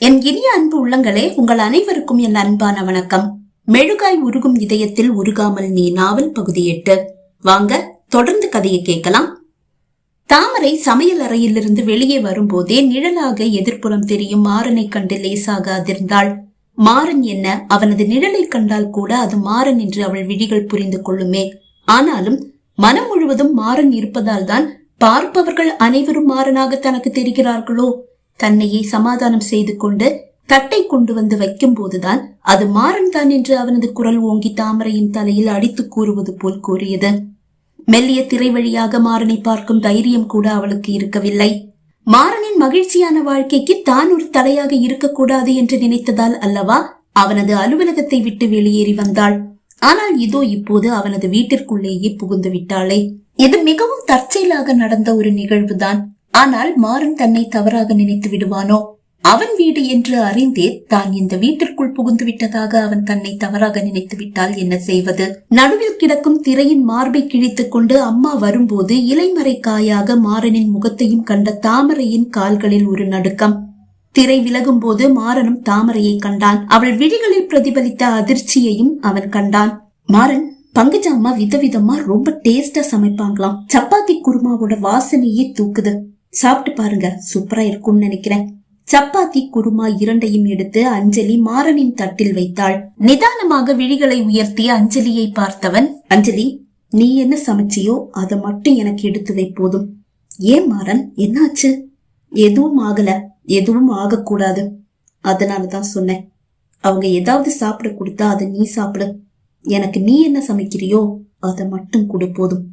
என் இனிய அன்பு உள்ளங்களே உங்கள் அனைவருக்கும் என் அன்பான வணக்கம். மெழுகாய் உருகும் இதயத்தில் உருகாமல் நீ நாவல் பகுதி எட்டு. வாங்க தொடர்ந்து கதையை கேட்கலாம். தாமரை சமையல் அறையிலிருந்து வெளியே வரும்போதே நிழலாக எதிர்ப்புறம் தெரியும் மாறனை கண்டு லேசாக அதிர்ந்தாள். மாறன் என்ன அவனது நிழலை கண்டால் கூட அது மாறன் என்று அவள் விழிகள் புரிந்து கொள்ளுமே. ஆனாலும் மனம் முழுவதும் மாறன் இருப்பதால் தான் பார்ப்பவர்கள் அனைவரும் மாறனாக தனக்கு தெரிகிறார்களோ? தன்னையே சமாதானம் செய்து கொண்டு தட்டை கொண்டு வந்து வைக்கும் போதுதான் அது மாறன் தான் என்று அவனது குரல் ஓங்கி தாமரையின் தலையில் அடித்து கூறுவது போல் கூறியது. மெல்லிய திரை வழியாக மாறனை பார்க்கும் தைரியம் கூட அவளுக்கு இருக்கவில்லை. மாறனின் மகிழ்ச்சியான வாழ்க்கைக்கு தான் ஒரு தலையாக இருக்கக்கூடாது என்று நினைத்ததால் அல்லவா அவனது அலுவலகத்தை விட்டு வெளியேறி வந்தாள். ஆனால் இதோ இப்போது அவனது வீட்டிற்குள்ளேயே புகுந்து விட்டாளே. இது மிகவும் தற்செயலாக நடந்த ஒரு நிகழ்வுதான். ஆனால் மாறன் தன்னை தவறாக நினைத்து விடுவானோ? அவன் வீடு என்று அறிந்தே தான் இந்த வீட்டிற்குள் புகுந்து விட்டதாக அவன் தன்னை தவறாக நினைத்து விட்டால் என்ன செய்வது? நடுவில் கிடக்கும் திரையின் மார்பை கிழித்துக் கொண்டு அம்மா வரும்போது இலைமறை காயாக மாறனின் முகத்தையும் கண்ட தாமரையின் கால்களில் ஒரு நடுக்கம். திரை விலகும் போது மாறனும் தாமரையை கண்டான். அவள் விழிகளில் பிரதிபலித்த அதிர்ச்சியையும் அவன் கண்டான். மாறன் பங்குஜ அம்மா விதவிதமா ரொம்ப டேஸ்டா சமைப்பாங்களாம். சப்பாத்தி குருமாவோட வாசனையே தூக்குது. சாப்பிட்டு பாருங்க சூப்பரா இருக்கும்னு நினைக்கிறேன். சப்பாத்தி குருமா இரண்டையும் எடுத்து அஞ்சலி மாறனின் தட்டில் வைத்தாள். நிதானமாக விழிகளை உயர்த்தி அஞ்சலியை பார்த்தவன் அஞ்சலி நீ என்ன சமைச்சியோ அதை மட்டும் எனக்கு எடுத்து வை போதும். ஏன் மாறன் என்னாச்சு? எதுவும் ஆகல எதுவும் ஆகக்கூடாது. அதனாலதான் சொன்னேன். அவங்க ஏதாவது சாப்பிட கொடுத்தா அதை நீ சாப்பிடு. எனக்கு நீ என்ன சமைக்கிறியோ அதை மட்டும் கொடு போதும்.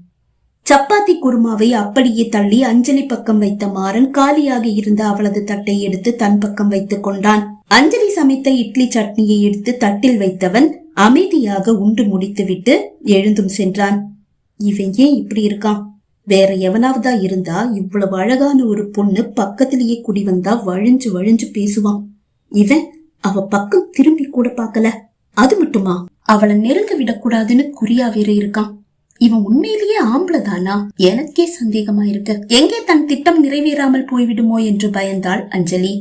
சப்பாத்தி குருமாவை அப்படியே தள்ளி அஞ்சலி பக்கம் வைத்த மாறன் காலியாக இருந்த அவளது தட்டை எடுத்து தன் பக்கம் வைத்துக் கொண்டான். அஞ்சலி சமைத்த இட்லி சட்னியை எடுத்து தட்டில் வைத்தவன் அமைதியாக உண்டு முடித்துவிட்டு எழுந்தும் சென்றான். இவன் ஏன் இப்படி இருக்கான்? வேற எவனாவதா இருந்தா இவ்வளவு அழகான ஒரு பொண்ணு பக்கத்திலேயே குடி வந்தா வழிஞ்சு வழிஞ்சு பேசுவான். இவன் அவ பக்கம் திரும்பி கூட பாக்கல அது மட்டுமா? அவளை நெருங்க விடக்கூடாதுன்னு குறியா வேற இருக்கான். இவன் உண்மையிலேயே ஆம்பளை தானா? எனக்கே சந்தேகமா இருக்கு. எங்கே தன் திட்டம் நிறைவேறாமல் போய்விடுமோ என்று பயந்தாள் அஞ்சலி.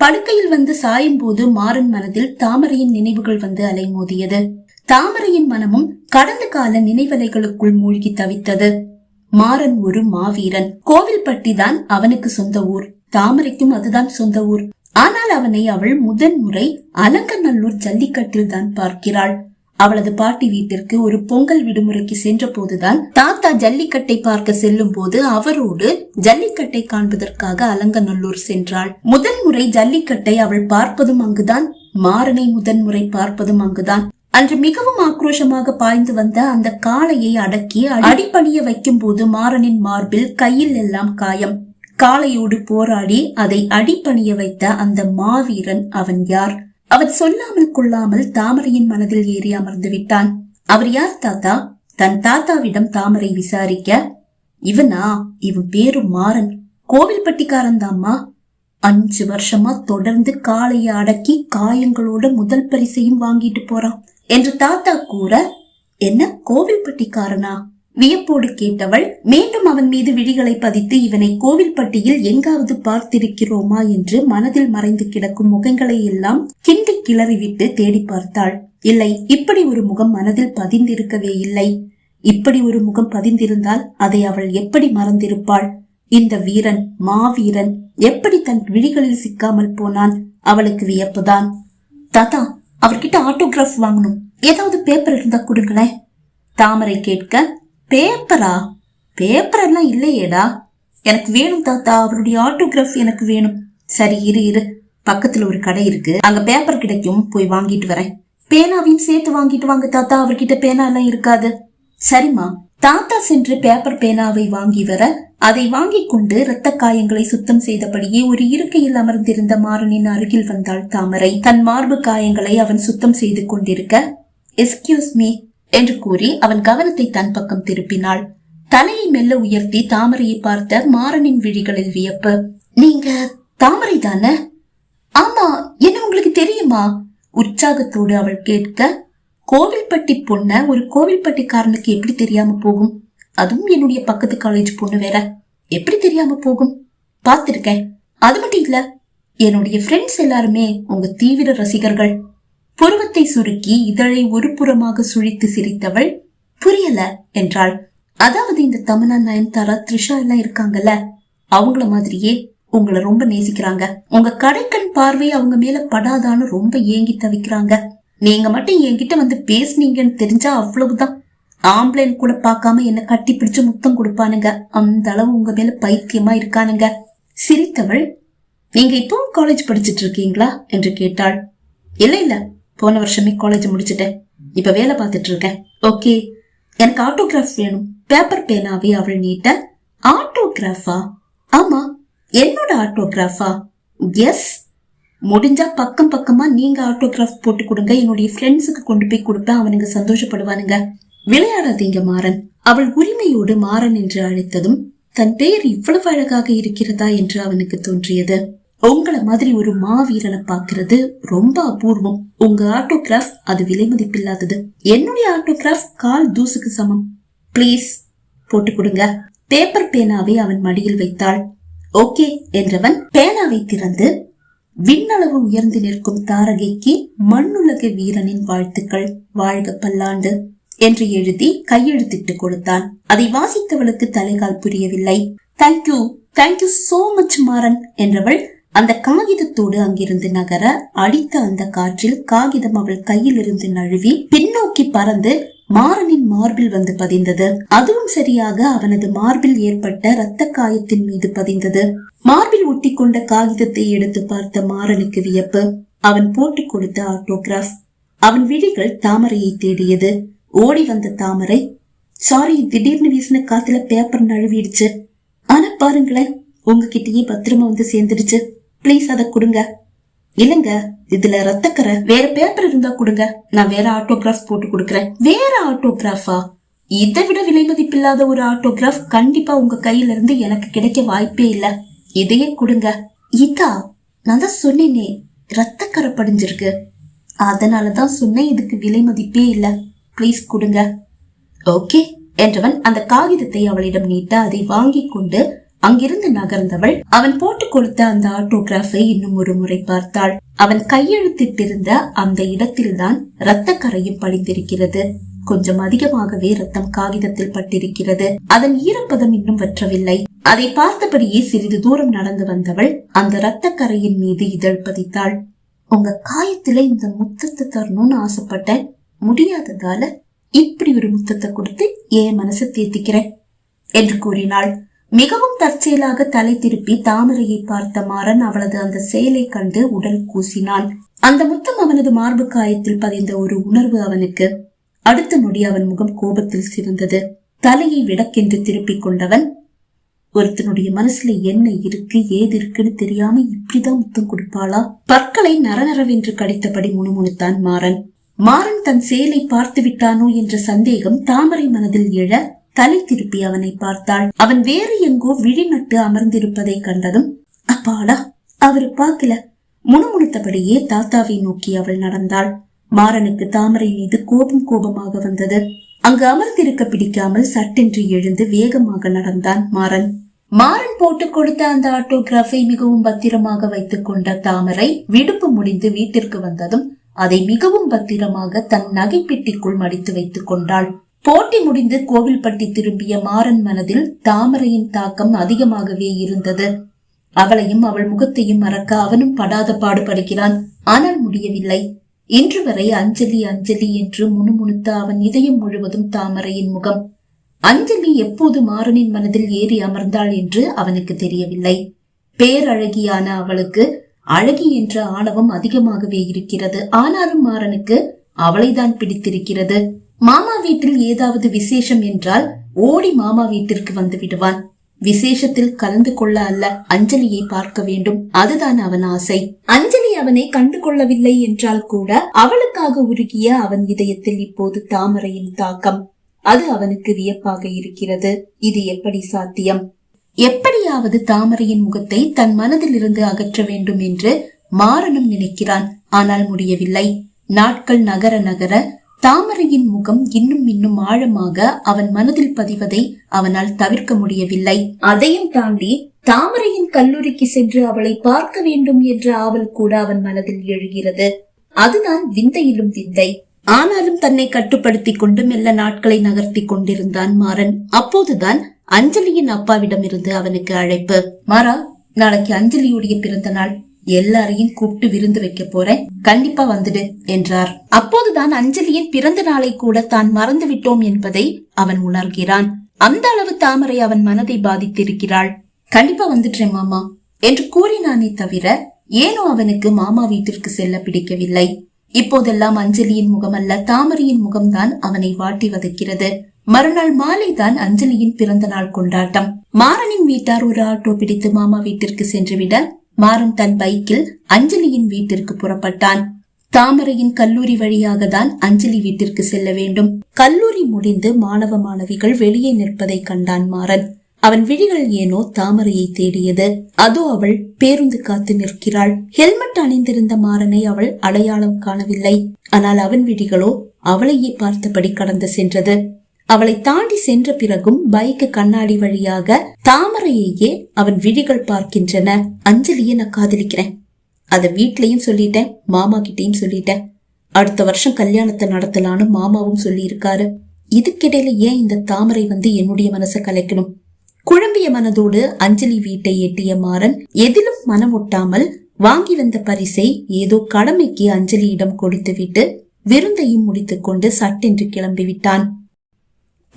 படுக்கையில் வந்து சாயும் போது மாறன் மனதில் தாமரையின் நினைவுகள் வந்து அலைமோதியது. தாமரையின் மனமும் கடந்த கால நினைவலைகளுக்குள் மூழ்கி தவித்தது. மாறன் ஒரு மாவீரன். கோவில்பட்டி தான் அவனுக்கு சொந்த ஊர். தாமரைக்கும் அதுதான் சொந்த ஊர். ஆனால் அவனை அவள் முதன் முறை அலங்கநல்லூர் ஜல்லிக்கட்டில் தான் பார்க்கிறாள். அவளது பாட்டி வீட்டிற்கு ஒரு பொங்கல் விடுமுறைக்கு சென்ற போதுதான் தாத்தா ஜல்லிக்கட்டை பார்க்க செல்லும் போது அவரோடு ஜல்லிக்கட்டை காண்பதற்காக அலங்கநல்லூர் சென்றாள். முதல் முறை ஜல்லிக்கட்டை அவள் பார்ப்பதும் அங்குதான் மாறனை முதன் முறை பார்ப்பதும் அங்குதான். அன்று மிகவும் ஆக்ரோஷமாக பாய்ந்து வந்த அந்த காளையை அடக்கி அடிப்பணிய வைக்கும் போது மாறனின் மார்பில் கையில் எல்லாம் காயம். காளையோடு போராடி அதை அடிப்பணிய வைத்த அந்த மாவீரன் அவன் யார்? அவன் சொல்லாமல் கொள்ளாமல் தாமரையின் மனதில் ஏறி அமர்ந்து விட்டான். அவர் யார் தாத்தா? தன் தாத்தாவிடம் தாமரை விசாரிக்க இவனா? இவன் பேரு மாறன். கோவில்பட்டிக்காரன் தாம்மா அஞ்சு வருஷமா தொடர்ந்து காளைய அடக்கி காயங்களோட முதல் பரிசையும் வாங்கிட்டு போறான். என்று தாத்தா கூற என்ன? கோவில்பட்டிக்காரனா? வியப்போடு கேட்டவள் மீண்டும் அவன் மீது விழிகளை பதித்து இவனை கோவில்பட்டியில் எங்காவது பார்த்திருக்கிறோமா? என்று மனதில் மறைந்து கிடக்கும் முகங்களை எல்லாம் கிண்டி கிளறிவிட்டு தேடி பார்த்தாள். இல்லை இப்படி ஒரு முகம் மனதில் பதிந்திருக்கவே இல்லை. இப்படி ஒரு முகம் பதிந்திருந்தால் அதை அவள் எப்படி மறந்திருப்பாள்? இந்த வீரன் மாவீரன் எப்படி தன் விழிகளில் சிக்காமல் போனான்? அவளுக்கு வியப்புதான் தாத்தா அவர்கிட்ட ஆட்டோகிராஃப் வாங்கணும். ஏதாவது பேப்பர் இருந்தா கொடுங்களேன். தாமரை கேட்க பேப்பரா? பேப்பர் எல்லாம் இல்லையேடா. எனக்கு வேணும் தாத்தா அவருடைய ஆட்டோகிராஃப் எனக்கு வேணும். சரி இரு இரு. பக்கத்துல ஒரு கடை இருக்கு. அங்க பேப்பர் கிடைக்கும். போய் வாங்கிட்டு வரேன். பேனாவையும் சேர்த்து வாங்கிட்டு வாங்க தாத்தா. அவர்கிட்ட பேனா எல்லாம் இருக்காது. சரிம்மா. தாத்தா சென்று பேப்பர் பேனாவை வாங்கி வர அதை வாங்கி கொண்டு இரத்த காயங்களை சுத்தம் செய்தபடியே ஒரு இருக்கையில் அமர்ந்திருந்த மாறனின் அருகில் வந்தாள் தாமரை. தன் மார்பு காயங்களை அவன் சுத்தம் செய்து கொண்டிருக்க எஸ்கியூஸ் மீ என்று கூறி அவன் கவனத்தை தன் பக்கம் திருப்பினாள். தலையை மெல்ல உயர்த்தி தாமரையை பார்த்த மாறனின் விழிகளில் வியப்பு. நீங்க தாமரை தானே? ஆமா என்ன உங்களுக்கு தெரியுமா? உற்சாகத்தோடு அவள் கேட்க கோவில்பட்டி பொண்ண ஒரு கோவில்பட்டிக்காரனுக்கு எப்படி தெரியாம போகும்? அதுவும் என்னுடைய பக்கத்து காலேஜ் பொண்ணு வேற. எப்படி தெரியாம போகும்? பார்த்திருக்கேன். அது மட்டும் இல்ல என்னுடைய ஃப்ரெண்ட்ஸ் எல்லாருமே உங்க தீவிர ரசிகர்கள். புருவத்தை சுருக்கி இதழை ஒரு புறமாக சுழித்து சிரித்தவள் புரியல என்றாள். அதாவது இந்த தமனா நயன்தாரா த்ரிஷா எல்லாம் இருக்காங்கல்ல அவங்கள மாதிரியே உங்களை ரொம்ப நேசிக்கிறாங்க. உங்க கடைக்கண் பார்வை அவங்க மேல படாதான்னு ரொம்ப ஏங்கி தவிக்கிறாங்க. நீங்க மட்டும் என்கிட்ட வந்து பேசுனீங்கன்னு தெரிஞ்சா அவ்வளவுதான். ஆம்பளைன் கூட பார்க்காம என்ன கட்டி பிடிச்சு முத்தம் கொடுப்பானுங்க. அந்த அளவு உங்க மேல பைத்தியமா இருக்கானுங்க. சிரித்தவள் நீங்க இப்பவும் காலேஜ் படிச்சிட்டு இருக்கீங்களா? என்று கேட்டாள். இல்ல இல்ல. போன வருஷமே காலேஜ் முடிச்சுட்டேன் இப்ப வேலை பார்த்துட்டு இருக்கேன் ஓகே எனக்கு ஆட்டோகிராஃப் வேணும். பேப்பர் பேனாவே அவள் நீட்ட. ஆட்டோகிராஃபா ஆமா. என்னோட ஆட்டோகிராஃபா எஸ் முடிஞ்சா பக்கம் பக்கமா நீங்க ஆட்டோகிராஃப் போட்டு கொடுங்க. என்னுடைய ஃப்ரெண்ட்ஸுக்கு கொண்டு போய் கொடுப்பேன். அவனுங்க சந்தோஷப்படுவானுங்க. விளையாடாதீங்க மாறன். அவள் உரிமையோடு மாறன் என்று அழைத்ததும் தன் பெயர் இவ்வளவு அழகாக இருக்கிறதா? என்று அவனுக்கு தோன்றியது. உங்களை மாதிரி ஒரு மாவீரனை பார்க்கிறது ரொம்ப அபூர்வம். உங்க ஆட்டோகிராஃப் அது விலை மதிப்பில்லாதது. என்னுடைய ஆட்டோகிராஃப் கால் தூசுக்கு சமம். ப்ளீஸ் போட்டு கொடுங்க. பேப்பர் பேனாவை அவன் மடியில் வைத்தாள். ஓகே என்றவன் பேனாவை திறந்து விண்ணளவு உயர்ந்து நிற்கும் தாரகைக்கு மண்ணுலக வீரனின் வாழ்த்துக்கள். வாழ்க பல்லாண்டு என்று எழுதி கையெழுத்திட்டு கொடுத்தான். அதை வாசித்தவளுக்கு தலைகால் புரியவில்லை. Thank you thank you so much Maran என்றவள் அந்த காகிதத்தோடு அங்கிருந்து நகர அடித்த அந்த காற்றில் காகிதம் அவள் கையில் இருந்து நழுவி பின்னோக்கி பறந்து மாறனின் மார்பில் வந்து பதிந்தது. அதுவும் சரியாக அவனது மார்பில் ஏற்பட்ட இரத்த காயத்தின் மீது பதிந்தது. மார்பில் ஒட்டி கொண்ட காகிதத்தை எடுத்து பார்த்த மாறனுக்கு வியப்பு. அவன் போட்டு கொடுத்த ஆட்டோகிராஃப். அவன் விழிகள் தாமரையை தேடியது. ஓடி வந்த தாமரை சாரி திடீர்னு வீசின காத்துல பேப்பர் நழுவிடுச்சு. ஆனா பாருங்களேன் உங்ககிட்டயே பத்திரமா வந்து சேர்ந்துடுச்சு. ப்ளீஸ் அதை கொடுங்க. இல்லங்க இதுல ரத்தக்கரை வேற பேப்பர் இருந்தா கொடுங்க. நான் வேற ஆட்டோகிராஃப் போட்டு கொடுக்கறேன். வேற ஆட்டோகிராஃபா இதை விட விலை மதிப்பில்லாத ஒரு ஆட்டோகிராஃப் கண்டிப்பா உங்க கையில இருந்து எனக்கு கிடைக்க வாய்ப்பே இல்ல. இதையே கொடுங்க. இதா நான் தான் சொன்னேனே ரத்தக்கரை படிஞ்சிருக்கு. அதனாலதான் சொன்னேன் இதுக்கு விலை மதிப்பே இல்ல. ப்ளீஸ் கொடுங்க. ஓகே என்றவன் அந்த காகிதத்தை அவளிடம் நீட்ட அதை வாங்கி கொண்டு அங்கிருந்து நகர்ந்தவள் அவன் போட்டு கொடுத்த அந்த ஆட்டோகிராஃபை இன்னும் ஒரு முறை பார்த்தாள். அவன் கையெழுத்திட்டிருந்த அந்த இடத்தில்தான் இரத்த கரையும் படிந்திருக்கிறது கொஞ்சம் அதிகமாகவே ரத்தம் காகிதத்தில் பட்டிருக்கிறது. அதன் ஈரப்பதம் இன்னும் வற்றவில்லை. அதை பார்த்தபடியே சிறிது தூரம் நடந்து வந்தவள் அந்த இரத்த கரையின் மீது இதழ் பதித்தாள். உங்க காயத்துல இந்த முத்தத்தை தரணும்னு ஆசைப்பட்டேன். முடியாததால இப்படி ஒரு முத்தத்தை கொடுத்து என் மனசை தேத்திக்கிறேன்? என்று கூறினாள். மிகவும் தற்செயலாக தலை திருப்பி தாமரையை பார்த்த மாறன் அவளது அந்த செயலை கண்டு உடல் கூசினான். அந்த முத்தம் அவனது மார்பு காயத்தில் பதிந்த ஒரு உணர்வு அவனுக்கு. அடுத்த நொடி அவன் முகம் கோபத்தில் சிவந்தது. தலையை விடக்கென்று திருப்பிக் கொண்டவன் ஒருத்தனுடைய மனசுல என்ன இருக்கு ஏது இருக்குன்னு தெரியாம இப்படிதான் முத்தம் கொடுப்பாளா? பற்களை நரநரவென்று கடித்தபடி முணுமுணுத்தான் மாறன். மாறன் தன் செயலை பார்த்து விட்டானோ என்ற சந்தேகம் தாமரை மனதில் எழ தலை திருப்பி அவனை பார்த்தாள். அவன் வேறு எங்கோ விழிநட்டு அமர்ந்திருப்பதை கண்டதும் அப்பாடா அவரு பார்க்கல. முணுமுணுத்தபடியே தாத்தாவை நோக்கி அவள் நடந்தாள். மாறனுக்கு தாமரை மீது கோபம் கோபமாக வந்தது. அங்கு அமர்ந்திருக்க பிடிக்காமல் சட்டென்று எழுந்து வேகமாக நடந்தான் மாறன். மாறன் போட்டு கொடுத்த அந்த ஆட்டோகிராஃபை மிகவும் பத்திரமாக வைத்துக் கொண்ட தாமரை விடுப்பு முடிந்து வீட்டிற்கு வந்ததும் அதை மிகவும் பத்திரமாக தன் நகைப்பெட்டிக்குள் மடித்து வைத்துக் கொண்டாள். போட்டி முடிந்து கோவில்பட்டி திரும்பிய மாறன் மனதில் தாமரையின் தாக்கம் அதிகமாகவே இருந்தது. அவளையும் அவள் முகத்தையும் மறக்க அவனும் படாத பாடுபடுகிறான். ஆனால் முடியவில்லை. இன்று வரை அஞ்சலி அஞ்சலி என்று முணுமுணுத்த அவன் இதயம் முழுவதும் தாமரையின் முகம். அஞ்சலி எப்போது மாறனின் மனதில் ஏறி அமர்ந்தாள் என்று அவனுக்கு தெரியவில்லை. பேரழகியான அவளுக்கு அழகி என்ற ஆணவம் அதிகமாகவே இருக்கிறது. ஆனாலும் மாறனுக்கு அவளைதான் பிடித்திருக்கிறது. மாமா வீட்டில் ஏதாவது விசேஷம் என்றால் ஓடி மாமா வீட்டிற்கு வந்து விடுவான். விசேஷத்தில் கலந்து கொள்ள அல்ல அஞ்சலியை பார்க்க வேண்டும். அதுதான் அவன் ஆசை. அஞ்சலி அவனை கண்டு கொள்ளவில்லை என்றால் கூட அவளுக்காக உருகிய அவன் இதயத்தில் இப்போது தாமரையின் தாக்கம். அது அவனுக்கு வியப்பாக இருக்கிறது. இது எப்படி சாத்தியம்? எப்படியாவது தாமரையின் முகத்தை தன் மனதிலிருந்து அகற்ற வேண்டும் என்று மாறனும் நினைக்கிறான். ஆனால் முடியவில்லை. நாட்கள் நகர நகர தாமரையின் முகம் இன்னும் இன்னும் ஆழமாக அவன் மனதில் பதிவதை அவனால் தவிர்க்க முடியவில்லை. அதையும் தாண்டி தாமரையின் கல்லூரிக்கு சென்று அவளை பார்க்க வேண்டும் என்ற ஆவல் கூட அவன் மனதில் எழுகிறது. அதுதான் விந்தையிலும் விந்தை. ஆனாலும் தன்னை கட்டுப்படுத்திக் கொண்டு மெல்ல நாட்களை நகர்த்தி கொண்டிருந்தான் மாறன். அப்போதுதான் அஞ்சலியின் அப்பாவிடமிருந்து அவனுக்கு அழைப்பு. மாறா நாளைக்கு அஞ்சலியுடைய பிறந்த நாள். எல்லாரையும் கூப்பிட்டு விருந்து வைக்க போறேன். கண்டிப்பா வந்துடு என்றார். அப்போதுதான் அஞ்சலியின் பிறந்த நாளை கூட தான் மறந்து விட்டோம் என்பதை அவன் உணர்கிறான். அந்த அளவு தாமரை அவன் மனதை பாதித்திருக்கிறாள். கண்டிப்பா வந்துட்டேன் மாமா என்று கூறினானே தவிர ஏனோ அவனுக்கு மாமா வீட்டிற்கு செல்ல பிடிக்கவில்லை. இப்போதெல்லாம் அஞ்சலியின் முகமல்ல தாமரையின் முகம்தான் அவனை வாட்டி வதைக்கிறது. மறுநாள் மாலை தான் அஞ்சலியின் பிறந்த நாள் கொண்டாட்டம். மாறனின் வீட்டார் ஒரு ஆட்டோ பிடித்து மாமா வீட்டிற்கு சென்றுவிட மாறும் தன் பைக்கில் அஞ்சலியின் வீட்டிற்கு புறப்பட்டான். தாமரையின் கல்லூரி வழியாக தான் அஞ்சலி வீட்டிற்கு செல்ல வேண்டும். கல்லூரி முடிந்து மாணவ மாணவிகள் வெளியே நிற்பதை கண்டான் மாறன். அவன் விழிகள் ஏனோ தாமரையை தேடியது. அதோ அவள் பேருந்து காத்து நிற்கிறாள். ஹெல்மெட் அணிந்திருந்த மாறனை அவள் அடையாளம் காணவில்லை. ஆனால் அவன் விழிகளோ அவளையே பார்த்தபடி கடந்து சென்றது. அவளை தாண்டி சென்ற பிறகும் பைக்கு கண்ணாடி வழியாக தாமரையையே அவன் விழிகள் பார்க்கின்றன. அஞ்சலியை நான் காதலிக்கிறேன். அத வீட்லயும் சொல்லிட்டேன் மாமா கிட்டயும் சொல்லிட்டேன். அடுத்த வருஷம் கல்யாணத்தை நடத்தலான்னு மாமாவும் சொல்லியிருக்காரு. இதுக்கிடையில ஏன் இந்த தாமரை வந்து என்னுடைய மனசை கலைக்கணும்? குழம்பிய மனதோடு அஞ்சலி வீட்டை எட்டிய மாறன் எதிலும் மனம் ஒட்டாமல் வாங்கி வந்த பரிசை ஏதோ கடமைக்கு அஞ்சலியிடம் கொடுத்துவிட்டு விருந்தையும் முடித்துக்கொண்டு சட்டென்று கிளம்பிவிட்டான்.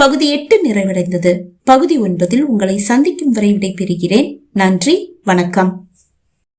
பகுதி எட்டு நிறைவடைந்தது. பகுதி ஒன்பதில் உங்களை சந்திக்கும் வரை விடைபெறுகிறேன். நன்றி. வணக்கம்.